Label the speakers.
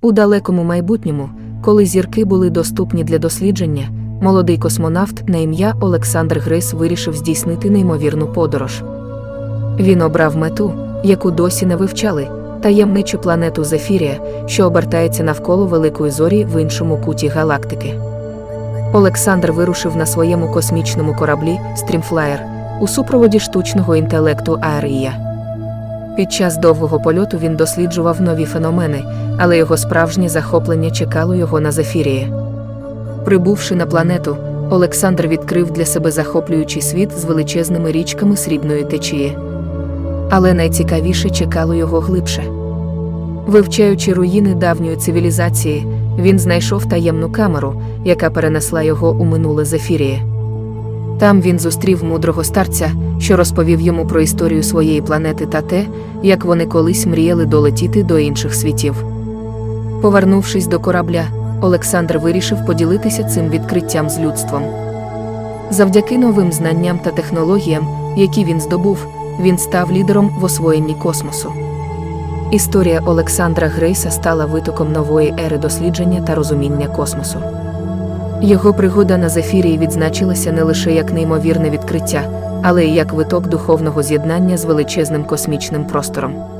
Speaker 1: У далекому майбутньому, коли зірки були доступні для дослідження, молодий космонавт на ім'я Олександр Грейс вирішив здійснити неймовірну подорож. Він обрав мету, яку досі не вивчали, таємничу планету Зефірія, що обертається навколо великої зорі в іншому куті галактики. Олександр вирушив на своєму космічному кораблі Стрімфлаєр у супроводі штучного інтелекту Аерія. Під час довгого польоту він досліджував нові феномени, але його справжнє захоплення чекало його на Зефірії. Прибувши на планету, Олександр відкрив для себе захоплюючий світ з величезними річками срібної течії. Але найцікавіше чекало його глибше. Вивчаючи руїни давньої цивілізації, він знайшов таємну камеру, яка перенесла його у минуле Зефіріє. Там він зустрів мудрого старця, що розповів йому про історію своєї планети та те, як вони колись мріяли долетіти до інших світів. Повернувшись до корабля, Олександр вирішив поділитися цим відкриттям з людством. Завдяки новим знанням та технологіям, які він здобув, він став лідером в освоєнні космосу. Історія Олександра Грейса стала витоком нової ери дослідження та розуміння космосу. Його пригода на Зефірії відзначилася не лише як неймовірне відкриття, але й як виток духовного з'єднання з величезним космічним простором.